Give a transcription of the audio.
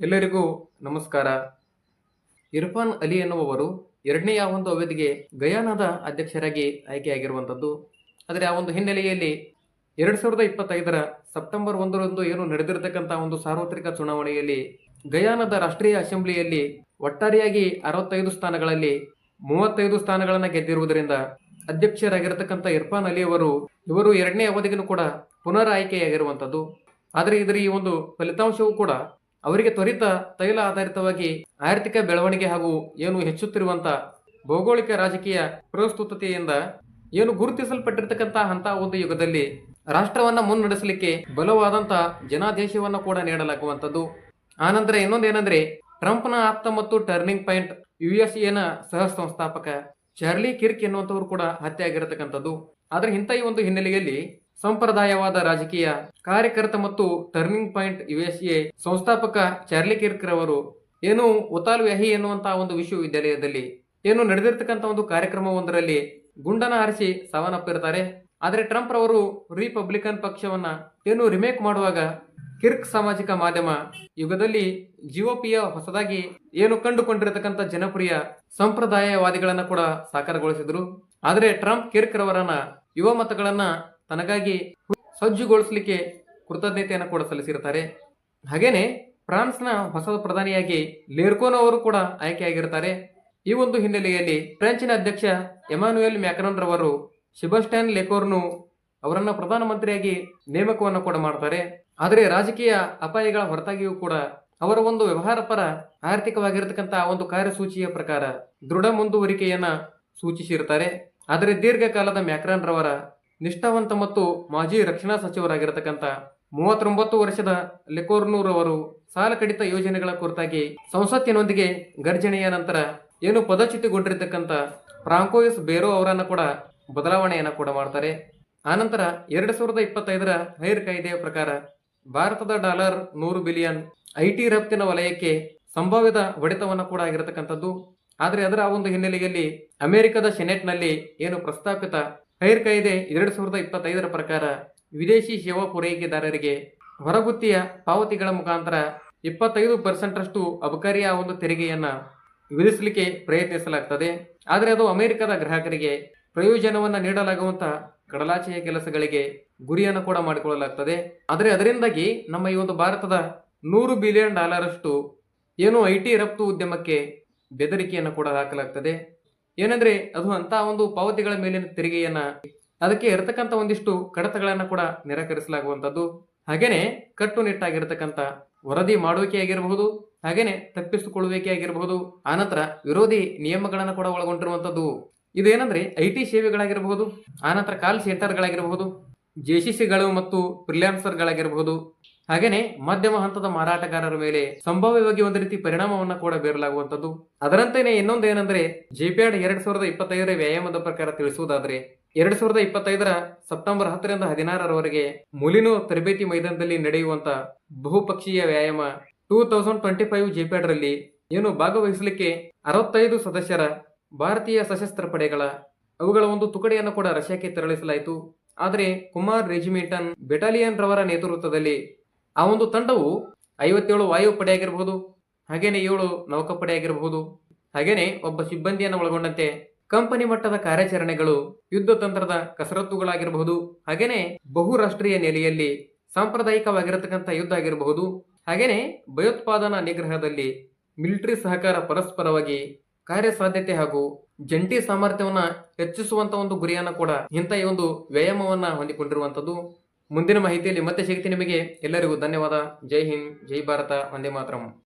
ಎಲ್ಲರಿಗೂ ನಮಸ್ಕಾರ. ಇರ್ಫಾನ್ ಅಲಿ ಎನ್ನುವವರು ಎರಡನೆಯ ಒಂದು ಅವಧಿಗೆ ಗಯಾನದ ಅಧ್ಯಕ್ಷರಾಗಿ ಆಯ್ಕೆಯಾಗಿರುವಂಥದ್ದು. ಆದರೆ ಆ ಒಂದು ಹಿನ್ನೆಲೆಯಲ್ಲಿ ಎರಡು ಸಾವಿರದ ಇಪ್ಪತ್ತೈದರ ಸೆಪ್ಟೆಂಬರ್ ಒಂದರಂದು ಏನು ನಡೆದಿರತಕ್ಕಂಥ ಒಂದು ಸಾರ್ವತ್ರಿಕ ಚುನಾವಣೆಯಲ್ಲಿ ಗಯಾನದ ರಾಷ್ಟ್ರೀಯ ಅಸೆಂಬ್ಲಿಯಲ್ಲಿ ಒಟ್ಟಾರೆಯಾಗಿ ಅರವತ್ತೈದು ಸ್ಥಾನಗಳಲ್ಲಿ ಮೂವತ್ತೈದು ಸ್ಥಾನಗಳನ್ನು ಗೆದ್ದಿರುವುದರಿಂದ ಅಧ್ಯಕ್ಷರಾಗಿರತಕ್ಕಂಥ ಇರ್ಫಾನ್ ಅಲಿ ಅವರು ಇವರು ಎರಡನೇ ಅವಧಿಗೂ ಕೂಡ ಪುನರ್ ಆಯ್ಕೆಯಾಗಿರುವಂಥದ್ದು. ಆದರೆ ಇದರ ಈ ಒಂದು ಫಲಿತಾಂಶವೂ ಕೂಡ ಅವರಿಗೆ ತ್ವರಿತ ತೈಲ ಆಧಾರಿತವಾಗಿ ಆರ್ಥಿಕ ಬೆಳವಣಿಗೆ ಹಾಗೂ ಏನು ಹೆಚ್ಚುತ್ತಿರುವಂತ ಭೌಗೋಳಿಕ ರಾಜಕೀಯ ಪ್ರಸ್ತುತತೆಯಿಂದ ಏನು ಗುರುತಿಸಲ್ಪಟ್ಟಿರ್ತಕ್ಕಂತಹ ಅಂತ ಒಂದು ಯುಗದಲ್ಲಿ ರಾಷ್ಟ್ರವನ್ನ ಮುನ್ನಡೆಸಲಿಕ್ಕೆ ಬಲವಾದಂತ ಜನಾದೇಶವನ್ನು ಕೂಡ ನೀಡಲಾಗುವಂಥದ್ದು. ಆನಂತರ ಇನ್ನೊಂದೇನೆಂದ್ರೆ ಟ್ರಂಪ್ನ ಆಪ್ತ ಮತ್ತು ಟರ್ನಿಂಗ್ ಪಾಯಿಂಟ್ ಯು ಎಸ್ ಎನ ಸಹ ಸಂಸ್ಥಾಪಕ ಚಾರ್ಲಿ ಕಿರ್ಕ್ ಎನ್ನುವಂಥವ್ರು ಕೂಡ ಹತ್ಯೆ ಆಗಿರತಕ್ಕಂಥದ್ದು ಆದರೆ ಇಂಥ ಈ ಒಂದು ಹಿನ್ನೆಲೆಯಲ್ಲಿ ಸಂಪ್ರದಾಯವಾದ ರಾಜಕೀಯ ಕಾರ್ಯಕರ್ತ ಮತ್ತು ಟರ್ನಿಂಗ್ ಪಾಯಿಂಟ್ ಯುಎಸ್ಎ ಸಂಸ್ಥಾಪಕ ಚಾರ್ಲಿ ಕಿರ್ಕ್ ರವರು ಏನು ಒತಾಲ್ ವ್ಯಾಹಿ ಎನ್ನುವಂತಹ ಒಂದು ವಿಶ್ವವಿದ್ಯಾಲಯದಲ್ಲಿ ಏನು ನಡೆದಿರ್ತಕ್ಕಂಥ ಒಂದು ಕಾರ್ಯಕ್ರಮವೊಂದರಲ್ಲಿ ಗುಂಡನ ಹಾರಿಸಿ ಸಾವನ್ನಪ್ಪಿರ್ತಾರೆ ಆದರೆ ಟ್ರಂಪ್ ರವರು ರಿಪಬ್ಲಿಕನ್ ಪಕ್ಷವನ್ನ ಏನು ರಿಮೇಕ್ ಮಾಡುವಾಗ ಕಿರ್ಕ್ ಸಾಮಾಜಿಕ ಮಾಧ್ಯಮ ಯುಗದಲ್ಲಿ ಜಿಒಪಿಯ ಹೊಸದಾಗಿ ಏನು ಕಂಡುಕೊಂಡಿರತಕ್ಕಂಥ ಜನಪ್ರಿಯ ಸಂಪ್ರದಾಯವಾದಿಗಳನ್ನ ಕೂಡ ಸಾಕಾರಗೊಳಿಸಿದ್ರು. ಆದರೆ ಟ್ರಂಪ್ ಕಿರ್ಕ್ ರವರನ್ನ ಯುವ ಮತಗಳನ್ನ ತನಗಾಗಿ ಸಜ್ಜುಗೊಳಿಸಲಿಕ್ಕೆ ಕೃತಜ್ಞತೆಯನ್ನು ಕೂಡ ಸಲ್ಲಿಸಿರ್ತಾರೆ ಹಾಗೇನೆ ಫ್ರಾನ್ಸ್ನ ಹೊಸ ಪ್ರಧಾನಿಯಾಗಿ ಲೇರ್ಕೋನ್ ಅವರು ಕೂಡ ಆಯ್ಕೆಯಾಗಿರ್ತಾರೆ ಈ ಒಂದು ಹಿನ್ನೆಲೆಯಲ್ಲಿ ಫ್ರೆಂಚಿನ ಅಧ್ಯಕ್ಷ ಎಮಾನುಯಲ್ ಮ್ಯಾಕ್ರನ್ ರವರು ಶಿಬಸ್ಟ್ಯಾನ್ ಲೆಕೋರ್ನು ಅವರನ್ನ ಪ್ರಧಾನಮಂತ್ರಿಯಾಗಿ ನೇಮಕವನ್ನು ಕೂಡ ಮಾಡ್ತಾರೆ. ಆದರೆ ರಾಜಕೀಯ ಅಪಾಯಗಳ ಹೊರತಾಗಿಯೂ ಕೂಡ ಅವರ ಒಂದು ವ್ಯವಹಾರ ಪರ ಆರ್ಥಿಕವಾಗಿರತಕ್ಕಂತಹ ಒಂದು ಕಾರ್ಯಸೂಚಿಯ ಪ್ರಕಾರ ದೃಢ ಮುಂದುವರಿಕೆಯನ್ನ ಸೂಚಿಸಿರ್ತಾರೆ ಆದರೆ ದೀರ್ಘಕಾಲದ ಮ್ಯಾಕ್ರಾನ್ ರವರ ನಿಷ್ಠಾವಂತ ಮತ್ತು ಮಾಜಿ ರಕ್ಷಣಾ ಸಚಿವರಾಗಿರತಕ್ಕಂಥ ಮೂವತ್ತೊಂಬತ್ತು ವರ್ಷದ ಲೆಕೋರ್ನೂರ್ ಅವರು ಸಾಲ ಕಡಿತ ಯೋಜನೆಗಳ ಕುರಿತಾಗಿ ಸಂಸತ್ತಿನೊಂದಿಗೆ ಗರ್ಜನೆಯ ನಂತರ ಏನು ಪದಚ್ಯುತಿಗೊಂಡಿರತಕ್ಕಂಥ ಫ್ರಾಂಕೋಯಿಸ್ ಬೇರೋ ಅವರನ್ನ ಕೂಡ ಬದಲಾವಣೆಯನ್ನು ಕೂಡ ಮಾಡ್ತಾರೆ. ಆನಂತರ ಎರಡು ಸಾವಿರದ ಇಪ್ಪತ್ತೈದರ ಹೈರ್ ಕಾಯ್ದೆಯ ಪ್ರಕಾರ ಭಾರತದ ಡಾಲರ್ ನೂರು ಬಿಲಿಯನ್ ಐಟಿ ರಫ್ತಿನ ವಲಯಕ್ಕೆ ಸಂಭಾವ್ಯದ ಹೊಡೆತವನ್ನು ಕೂಡ ಆಗಿರತಕ್ಕಂಥದ್ದು. ಆದರೆ ಅದರ ಆ ಒಂದು ಹಿನ್ನೆಲೆಯಲ್ಲಿ ಅಮೆರಿಕದ ಸೆನೆಟ್ನಲ್ಲಿ ಏನು ಪ್ರಸ್ತಾಪಿತ ಹೈರ್ ಕಾಯ್ದೆ ಎರಡು ಸಾವಿರದ ಇಪ್ಪತ್ತೈದರ ಪ್ರಕಾರ ವಿದೇಶಿ ಸೇವಾ ಪೂರೈಕೆದಾರರಿಗೆ ಹೊರಗುತ್ತಿಯ ಪಾವತಿಗಳ ಮುಖಾಂತರ ಇಪ್ಪತ್ತೈದು ಪರ್ಸೆಂಟರಷ್ಟು ಅಬಕಾರಿ ಆ ಒಂದು ತೆರಿಗೆಯನ್ನು ವಿಧಿಸಲಿಕ್ಕೆ ಪ್ರಯತ್ನಿಸಲಾಗ್ತದೆ. ಆದರೆ ಅದು ಅಮೆರಿಕದ ಗ್ರಾಹಕರಿಗೆ ಪ್ರಯೋಜನವನ್ನು ನೀಡಲಾಗುವಂತ ಕಡಲಾಚೆಯ ಕೆಲಸಗಳಿಗೆ ಗುರಿಯನ್ನು ಕೂಡ ಮಾಡಿಕೊಳ್ಳಲಾಗ್ತದೆ. ಆದರೆ ಅದರಿಂದಾಗಿ ನಮ್ಮ ಈ ಒಂದು ಭಾರತದ ನೂರು ಬಿಲಿಯನ್ ಡಾಲರಷ್ಟು ಏನು ಐ ಟಿ ರಫ್ತು ಉದ್ಯಮಕ್ಕೆ ಬೆದರಿಕೆಯನ್ನು ಕೂಡ ಹಾಕಲಾಗ್ತದೆ. ಏನಂದ್ರೆ ಅದು ಅಂತ ಒಂದು ಪಾವತಿಗಳ ಮೇಲಿನ ತೆರಿಗೆಯನ್ನ ಅದಕ್ಕೆ ಇರತಕ್ಕಂತ ಒಂದಿಷ್ಟು ಕಡತಗಳನ್ನ ಕೂಡ ನಿರಾಕರಿಸಲಾಗುವಂತದ್ದು ಹಾಗೇನೆ ಕಟ್ಟುನಿಟ್ಟಾಗಿರ್ತಕ್ಕಂಥ ವರದಿ ಮಾಡುವಿಕೆ ಆಗಿರಬಹುದು ಹಾಗೇನೆ ತಪ್ಪಿಸಿಕೊಳ್ಳುವಿಕೆ ಆಗಿರಬಹುದು ಆನಂತರ ವಿರೋಧಿ ನಿಯಮಗಳನ್ನು ಕೂಡ ಒಳಗೊಂಡಿರುವಂತದ್ದು ಇದೇನಂದ್ರೆ ಐ ಟಿ ಸೇವೆಗಳಾಗಿರಬಹುದು ಆನಂತರ ಕಾಲ್ ಸೆಂಟರ್ಗಳಾಗಿರಬಹುದು ಜೆಸಿಸಿಗಳು ಮತ್ತು ಫ್ರೀಲಾನ್ಸರ್ಗಳಾಗಿರಬಹುದು ಹಾಗೇನೆ ಮಧ್ಯಮ ಹಂತದ ಮಾರಾಟಗಾರರ ಮೇಲೆ ಸಂಭಾವ್ಯವಾಗಿ ಒಂದು ರೀತಿ ಪರಿಣಾಮವನ್ನು ಕೂಡ ಬೀರಲಾಗುವಂತದ್ದು ಅದರಂತೆಯೇ ಇನ್ನೊಂದು ಏನಂದ್ರೆ ಜಿಪಿಆರ್ಡ್ ಎರಡ್ ಸಾವಿರದ ಇಪ್ಪತ್ತೈದರ ವ್ಯಾಯಾಮದ ಪ್ರಕಾರ ತಿಳಿಸುವುದಾದ್ರೆ, ಎರಡ್ ಸಾವಿರದ ಇಪ್ಪತ್ತೈದರ ಸೆಪ್ಟೆಂಬರ್ ಹತ್ತರಿಂದ ಹದಿನಾರರವರೆಗೆ ಮುಲಿನು ತರಬೇತಿ ಮೈದಾನದಲ್ಲಿ ನಡೆಯುವಂತ ಬಹುಪಕ್ಷೀಯ ವ್ಯಾಯಾಮ ಟೂ ತೌಸಂಡ್ ಟ್ವೆಂಟಿ ಫೈವ್ ಜಿಪಿಆರ್ಡ್ ರಲ್ಲಿ ಏನು ಭಾಗವಹಿಸಲಿಕ್ಕೆ ಅರವತ್ತೈದು ಸದಸ್ಯರ ಭಾರತೀಯ ಸಶಸ್ತ್ರ ಪಡೆಗಳ ಅವುಗಳ ಒಂದು ತುಕಡಿಯನ್ನು ಕೂಡ ರಷ್ಯಾಕ್ಕೆ ತೆರಳಿಸಲಾಯಿತು. ಆದರೆ ಕುಮಾರ್ ರೆಜಿಮೆಂಟನ್ ಬೆಟಾಲಿಯನ್ ರವರ ನೇತೃತ್ವದಲ್ಲಿ ಆ ಒಂದು ತಂಡವು ಐವತ್ತೇಳು ವಾಯುಪಡೆ ಆಗಿರಬಹುದು, ಹಾಗೇನೆ ಏಳು ನೌಕಾಪಡೆ ಆಗಿರಬಹುದು, ಹಾಗೇನೆ ಒಬ್ಬ ಸಿಬ್ಬಂದಿಯನ್ನು ಒಳಗೊಂಡಂತೆ ಕಂಪನಿ ಮಟ್ಟದ ಕಾರ್ಯಾಚರಣೆಗಳು, ಯುದ್ಧ ತಂತ್ರದ ಕಸರತ್ತುಗಳಾಗಿರಬಹುದು, ಹಾಗೇನೆ ಬಹುರಾಷ್ಟ್ರೀಯ ನೆಲೆಯಲ್ಲಿ ಸಾಂಪ್ರದಾಯಿಕವಾಗಿರತಕ್ಕಂಥ ಯುದ್ಧ ಆಗಿರಬಹುದು, ಹಾಗೇನೆ ಭಯೋತ್ಪಾದನಾ ನಿಗ್ರಹದಲ್ಲಿ ಮಿಲಿಟರಿ ಸಹಕಾರ ಪರಸ್ಪರವಾಗಿ ಕಾರ್ಯಸಾಧ್ಯತೆ ಹಾಗೂ ಜಂಟಿ ಸಾಮರ್ಥ್ಯವನ್ನ ಹೆಚ್ಚಿಸುವಂತ ಒಂದು ಗುರಿಯನ್ನ ಕೂಡ ಇಂಥ ಈ ಒಂದು ವ್ಯಾಯಾಮವನ್ನ ಹೊಂದಿಕೊಂಡಿರುವಂತದ್ದು ಮುಂದಿನ ಮಾಹಿತಿಯಲ್ಲಿ ಮತ್ತೆ ಸಿಗ್ತೀನಿ ನಿಮಗೆ ಎಲ್ಲರಿಗೂ ಧನ್ಯವಾದ. ಜೈ ಹಿಂದ್ ಜೈ ಭಾರತ ವಂದೇ ಮಾತರಂ.